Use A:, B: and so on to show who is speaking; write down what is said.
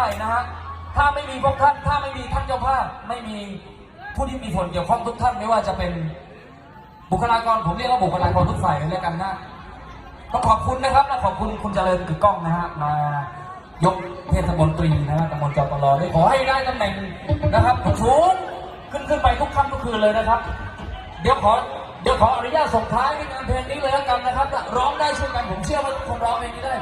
A: ได้นะฮะ ถ้าไม่มีพวกท่าน ถ้าไม่มีท่านเจ้าภาพ ไม่มีผู้ที่มีผลเกี่ยวข้องทุกท่านไม่ว่าจะเป็นบุคลากรผมเรียกว่าบุคลากรทุกฝ่ายเลยแล้วกันนะต้องขอบคุณนะครับนะขอบคุณคุณเจริญกึกก้องนะฮะมายกเทศมนตรีนะฮะตำบลจอตลอด้ขอให้ได้ตำแหน่งนะครับสูงขึ้นขึ้นไปทุกค่ำทุกคืนเลยนะครับ เดี๋ยวขอเดี๋ยวขออนุญาตส่งท้ายในงานเพลงนี้เลยแล้วกันนะครับ ร้องได้ช่วยกันผมเชื่อว่าทุกคนร้องเพลงนี้ได้